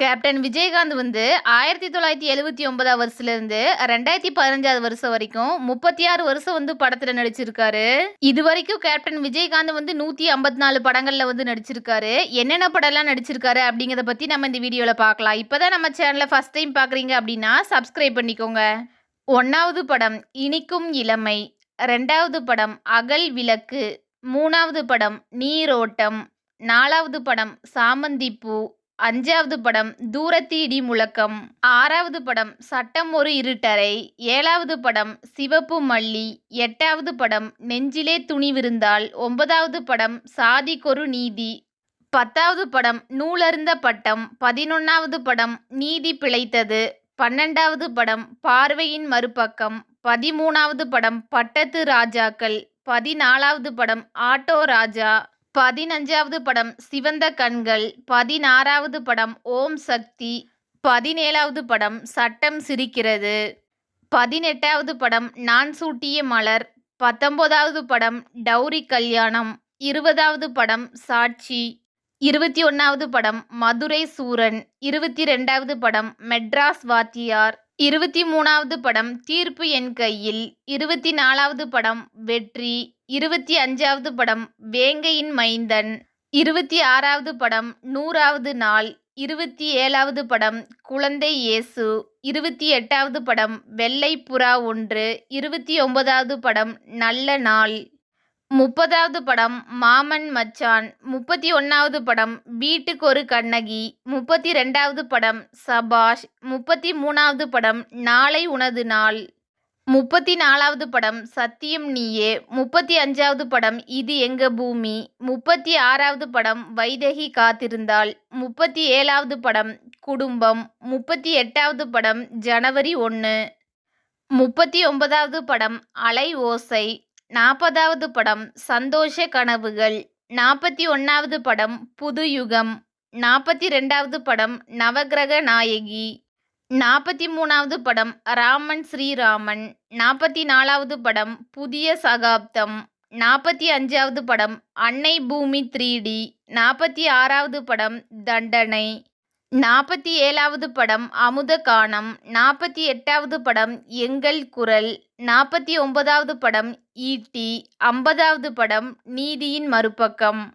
Captain Vijayakanth வந்து ஆயிரத்தி தொள்ளாயிரத்தி எழுவத்தி ஒன்பதாம் வருஷத்துலேருந்து ரெண்டாயிரத்தி பதினஞ்சாவது வருஷம் வரைக்கும் முப்பத்தி ஆறு வருஷம் வந்து படத்தில் நடிச்சிருக்காரு. இது வரைக்கும் கேப்டன் விஜயகாந்த் வந்து நூற்றி ஐம்பத்தி நாலு படங்களில் வந்து நடிச்சிருக்காரு. என்னென்ன படம்லாம் நடிச்சிருக்காரு அப்படிங்கிறத பற்றி நம்ம இந்த வீடியோவில் பார்க்கலாம். இப்போ தான் நம்ம சேனலை ஃபஸ்ட் டைம் பார்க்குறீங்க அப்படின்னா சப்ஸ்கிரைப் பண்ணிக்கோங்க. ஒன்றாவது படம் இனிக்கும் இளமை. ரெண்டாவது படம் அகல் விளக்கு. மூணாவது படம் நீரோட்டம். நாலாவது படம் சாமந்திப்பூ. அஞ்சாவது படம் தூரத்தி இடி முழக்கம். ஆறாவது படம் சட்டம் ஒரு இருட்டறை. ஏழாவது படம் சிவப்பு மல்லி. எட்டாவது படம் நெஞ்சிலே துணிவிருந்தால் ஒன்பதாவது படம் சாதிக்கொரு நீதி. பத்தாவது படம் நூலருந்த பட்டம். பதினொன்றாவது படம் நீதி பிழைத்தது. பன்னெண்டாவது படம் பார்வையின் மறுபக்கம். பதிமூணாவது படம் பட்டத்து ராஜாக்கள். பதினாலாவது படம் ஆட்டோ ராஜா. பதினஞ்சாவது படம் சிவந்த கண்கள். பதினாறாவது படம் ஓம் சக்தி. பதினேழாவது படம் சட்டம் சிரிக்கிறது. பதினெட்டாவது படம் நான் சூட்டிய மலர். பத்தொம்போதாவது படம் டௌரி கல்யாணம். இருபதாவது படம் சாட்சி. இருபத்தி ஒன்றாவது படம் மதுரை சூரன். இருபத்தி ரெண்டாவது படம் மெட்ராஸ் வாத்தியார். இருபத்தி மூணாவது படம் தீர்ப்பு என் கையில். இருபத்தி நாலாவது படம் வெற்றி. இருபத்தி அஞ்சாவது படம் வேங்கையின் மைந்தன். இருபத்தி ஆறாவது படம் நூறாவது நாள். இருபத்தி ஏழாவது படம் குழந்தை இயேசு. இருபத்தி எட்டாவது படம் வெள்ளை புறா ஒன்று. இருபத்தி ஒன்பதாவது படம் நல்ல நாள். முப்பதாவது படம் மாமன் மச்சான். முப்பத்தி ஒன்றாவது படம் வீட்டுக்கு ஒரு கண்ணகி. முப்பத்தி ரெண்டாவது படம் சபாஷ். முப்பத்தி மூணாவது படம் நாளை உனது நாள். முப்பத்தி நாலாவது படம் சத்தியம் நீயே. முப்பத்தி அஞ்சாவது படம் இது எங்க பூமி. முப்பத்தி ஆறாவது படம் வைதகி காத்திருந்தாள். முப்பத்தி ஏழாவது படம் குடும்பம். முப்பத்தி எட்டாவது படம் ஜனவரி ஒன்று முப்பத்தி ஒன்பதாவது படம் அலை ஓசை. நாற்பதாவது படம் சந்தோஷ கனவுகள். நாற்பத்தி ஒன்றாவது படம் புது யுகம் நாற்பத்தி ரெண்டாவது படம் நவகிரக நாயகி. நாற்பத்தி மூணாவது படம் ராமன் ஸ்ரீராமன். நாற்பத்தி நாலாவது படம் புதிய சகாப்தம். நாற்பத்தி அஞ்சாவது படம் அன்னை பூமி த்ரீ டி. நாற்பத்தி ஆறாவது படம் தண்டனை. நாற்பத்தி ஏழாவது படம் அமுத காணம் நாற்பத்தி எட்டாவது படம் எங்கள் குரல். நாற்பத்தி ஒன்பதாவது படம் ஈட்டி ஐம்பதாவது படம் நீதியின் மறுபக்கம்.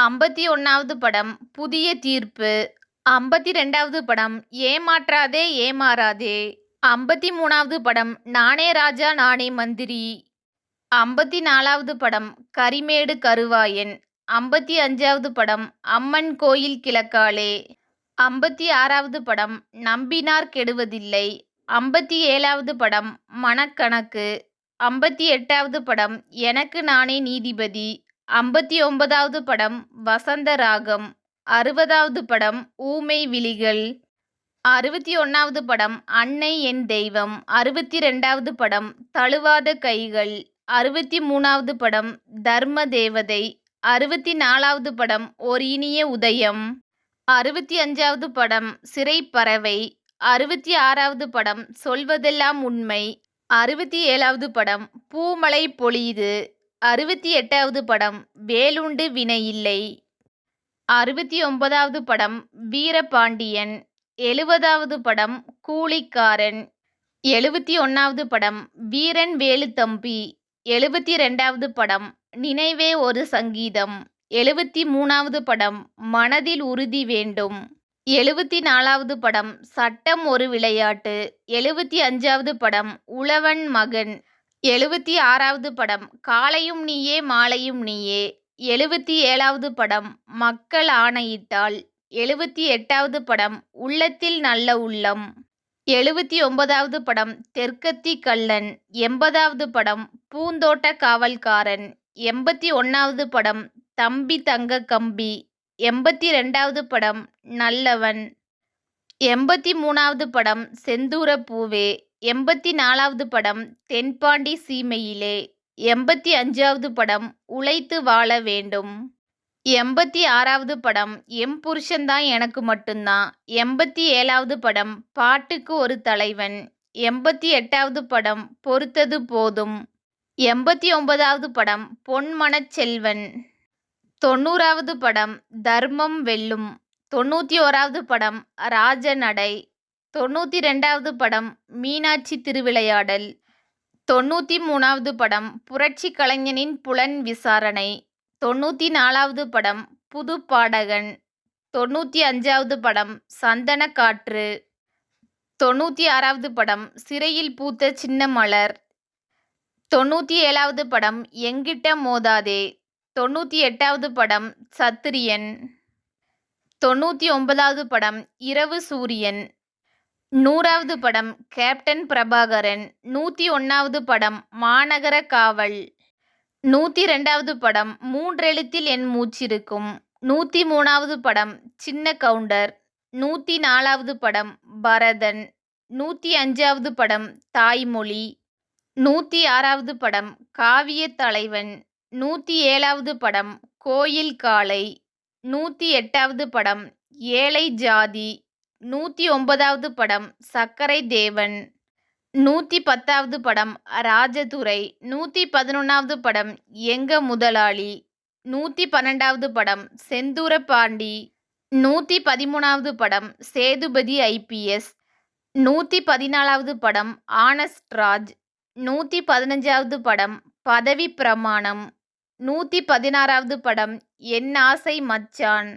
ஐம்பத்தி ஒன்றாவது படம் புதிய தீர்ப்பு. ஐம்பத்தி ரெண்டாவது படம் ஏமாற்றாதே ஏமாறாதே. ஐம்பத்தி மூணாவது படம் நானே ராஜா நானே மந்திரி. ஐம்பத்தி நாலாவது படம் கரிமேடு கருவாயன். ஐம்பத்தி அஞ்சாவது படம் அம்மன் கோயில் கிழக்காலே. ஐம்பத்தி ஆறாவது படம் நம்பினார் கெடுவதில்லை. ஐம்பத்தி ஏழாவது படம் மணக்கணக்கு ஐம்பத்தி எட்டாவது படம் எனக்கு நானே நீதிபதி. ஐம்பத்தி ஒன்பதாவது படம் வசந்த ராகம். அறுபதாவது படம் ஊமை விழிகள். அறுபத்தி ஒன்றாவது படம் அன்னை என் தெய்வம். அறுபத்தி ரெண்டாவது படம் தழுவாத கைகள். அறுபத்தி மூணாவது படம் தர்ம தேவதை. அறுபத்தி நாலாவது படம் ஒரு இனிய உதயம். அறுபத்தி அஞ்சாவது படம் சிறைப்பறவை அறுபத்தி ஆறாவது படம் சொல்வதெல்லாம் உண்மை. அறுபத்தி ஏழாவது படம் பூமலை பொழியுது அறுபத்தி எட்டாவது படம் வேலுண்டு வினை இல்லை. அறுபத்தி ஒன்பதாவது படம் வீரபாண்டியன். எழுபதாவது படம் கூலிக்காரன். எழுபத்தி ஒன்றாவது படம் வீரன் வேலுத்தம்பி எழுபத்தி ரெண்டாவது படம் நினைவே ஒரு சங்கீதம். எழுபத்தி மூணாவது படம் மனதில் உறுதி வேண்டும். எழுபத்தி நாலாவது படம் சட்டம் ஒரு விளையாட்டு. எழுபத்தி அஞ்சாவது படம் உழவன் மகன். எழுபத்தி ஆறாவது படம் காலையும் நீயே மாலையும் நீயே. எழுபத்தி ஏழாவது படம் மக்கள் ஆணையிட்டால். எழுபத்தி எட்டாவது படம் உள்ளத்தில் நல்ல உள்ளம். எழுபத்தி ஒன்பதாவது படம் தெற்கத்தி கள்ளன். எண்பதாவது படம் பூந்தோட்ட காவல்காரன். எண்பத்தி ஒன்றாவது படம் தம்பி தங்க கம்பி. எண்பத்தி ரெண்டாவது படம் நல்லவன். எண்பத்தி மூணாவது படம் செந்தூர பூவே. எண்பத்தி நாலாவது படம் தென்பாண்டி சீமையிலே. எண்பத்தி அஞ்சாவது படம் உழைத்து வாழ வேண்டும். எண்பத்தி ஆறாவது படம் எம் புருஷன்தான் எனக்கு மட்டும்தான். எண்பத்தி ஏழாவது படம் பாட்டுக்கு ஒரு தலைவன். எண்பத்தி எட்டாவது படம் பொறுத்தது போதும். எண்பத்தி ஒன்பதாவது படம் பொன்மனச் செல்வன் தொண்ணூறாவது படம் தர்மம் வெல்லும். தொண்ணூற்றி ஓராவது படம் ராஜநடை. தொண்ணூற்றி ரெண்டாவது படம் மீனாட்சி திருவிளையாடல். தொண்ணூற்றி மூணாவது படம் புரட்சி கலைஞனின் புலன் விசாரணை. தொண்ணூற்றி நாலாவது படம் புது பாடகன். தொண்ணூற்றி அஞ்சாவது படம் சந்தன காற்று. தொண்ணூற்றி ஆறாவது படம் சிறையில் பூத்த சின்ன மலர். தொண்ணூற்றி ஏழாவது படம் எங்கிட்ட மோதாதே. தொண்ணூற்றி எட்டாவது படம் சத்திரியன். தொண்ணூற்றி ஒன்பதாவது படம் இரவு சூரியன். நூறாவது படம் கேப்டன் பிரபாகரன். நூற்றி ஒன்றாவது படம் மாநகர காவல். நூற்றி ரெண்டாவது படம் மூன்றெழுத்தில் என் மூச்சிருக்கும். நூற்றி மூணாவது படம் சின்ன கவுண்டர். நூற்றி நாலாவது படம் பரதன். நூற்றி அஞ்சாவது படம் தாய்மொழி. நூற்றி ஆறாவது படம் காவிய தலைவன். நூற்றி ஏழாவது படம் கோயில் காளை. நூற்றி எட்டாவது படம் ஏழை ஜாதி. நூற்றி ஒன்பதாவது படம் சக்கரை தேவன். நூற்றி பத்தாவது படம் ராஜதுரை. நூற்றி பதினொன்றாவது படம் எங்க முதலாளி. நூற்றி பன்னெண்டாவது படம் செந்தூர பாண்டி. நூற்றி பதிமூணாவது படம் சேதுபதி ஐபிஎஸ் நூற்றி பதினாலாவது படம் ஆனஸ்ட் ராஜ். நூற்றி பதினஞ்சாவது படம் பதவி பிரமாணம். நூற்றி பதினாறாவது படம் என் ஆசை மச்சான்.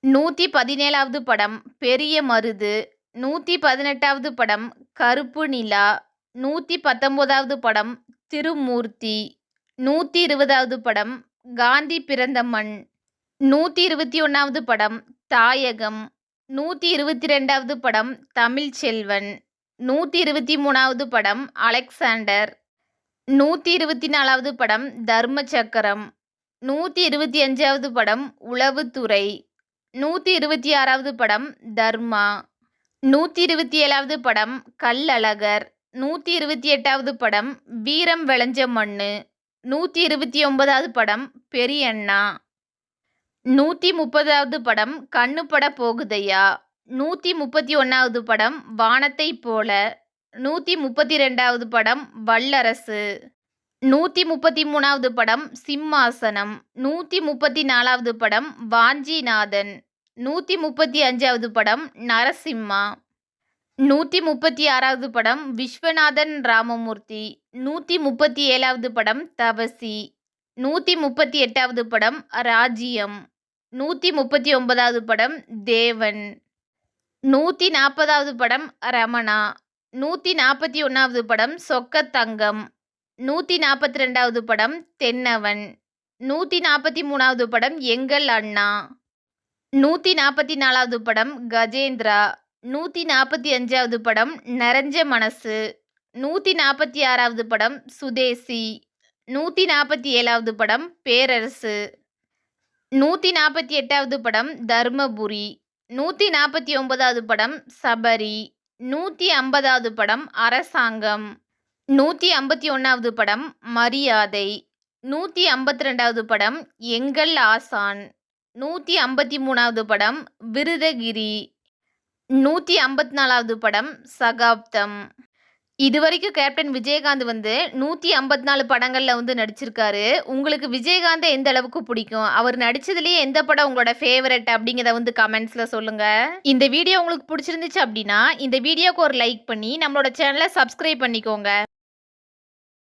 நூற்றி பதினேழாவது படம் பெரிய மருது. நூற்றி பதினெட்டாவது படம் கருப்பு நிலா. நூற்றி பத்தொம்போதாவது படம் திருமூர்த்தி. நூற்றி இருபதாவது படம் காந்தி பிறந்த மண். நூற்றி இருபத்தி ஒன்றாவது படம் தாயகம். நூற்றி இருபத்தி ரெண்டாவது படம் தமிழ்ச்செல்வன். நூற்றி இருபத்தி மூணாவது படம் அலெக்சாண்டர். நூற்றி இருபத்தி நாலாவது படம் தர்ம சக்கரம் நூற்றி இருபத்தி அஞ்சாவது படம் உளவுத்துறை. நூற்றி இருபத்தி ஆறாவது படம் தர்மா. நூற்றி இருபத்தி ஏழாவது படம் கல்லழகர் நூற்றி இருபத்தி எட்டாவது படம் வீரம் விளைஞ்ச மண்ணு. நூற்றி இருபத்தி ஒன்பதாவது படம் பெரியண்ணா. நூற்றி முப்பதாவது படம் கண்ணு போகுதையா. நூற்றி முப்பத்தி ஒன்றாவது படம் வானத்தை போல. நூற்றி முப்பத்தி ரெண்டாவது படம் வல்லரசு. நூற்றி முப்பத்தி மூணாவது படம் சிம்மாசனம். நூற்றி முப்பத்தி நாலாவது படம் வாஞ்சிநாதன். நூற்றி முப்பத்தி அஞ்சாவது படம் நரசிம்மா. நூற்றி முப்பத்தி ஆறாவது படம் விஸ்வநாதன் ராமமூர்த்தி. நூற்றி முப்பத்தி ஏழாவது படம் தவசி நூற்றி முப்பத்தி எட்டாவது படம் ராஜ்யம். நூற்றி முப்பத்தி ஒன்பதாவது படம் தேவன். நூற்றி நாற்பதாவது படம் ரமணா. நூற்றி நாற்பத்தி ஒன்றாவது படம் சொக்கத்தங்கம் நூற்றி நாற்பத்தி ரெண்டாவது படம் தென்னவன். நூற்றி நாற்பத்தி மூணாவது படம் எங்கள் அண்ணா. நூற்றி நாற்பத்தி நாலாவது படம் கஜேந்திரா. நூற்றி நாற்பத்தி அஞ்சாவது படம் நரஞ்ச மனசு. நூற்றி நாற்பத்தி ஆறாவது படம் சுதேசி. நூற்றி நாற்பத்தி ஏழாவது படம் பேரரசு. நூற்றி நாற்பத்தி எட்டாவது படம் தர்மபுரி. நூற்றி நாற்பத்தி ஒன்பதாவது படம் சபரி. நூற்றி ஐம்பதாவது படம் அரசாங்கம். நூற்றி ஐம்பத்தி ஒன்றாவது படம் மரியாதை. நூற்றி ஐம்பத்தி ரெண்டாவது படம் எங்கள் ஆசான். நூற்றி ஐம்பத்தி மூணாவது படம் விருதகிரி. நூற்றி ஐம்பத்தி நாலாவது படம் சகாப்தம். இது வரைக்கும் கேப்டன் விஜயகாந்த் வந்து நூற்றி ஐம்பத்தி நாலு படங்களில் வந்து நடிச்சிருக்காரு. உங்களுக்கு விஜயகாந்தை எந்த அளவுக்கு பிடிக்கும்? அவர் நடிச்சதுலேயே எந்த படம் உங்களோட ஃபேவரட் அப்படிங்கிறத வந்து கமெண்ட்ஸில் சொல்லுங்கள் இந்த வீடியோ உங்களுக்கு பிடிச்சிருந்துச்சு அப்படின்னா இந்த வீடியோக்கு ஒரு லைக் பண்ணி நம்மளோட சேனலை சப்ஸ்கிரைப் பண்ணிக்கோங்க.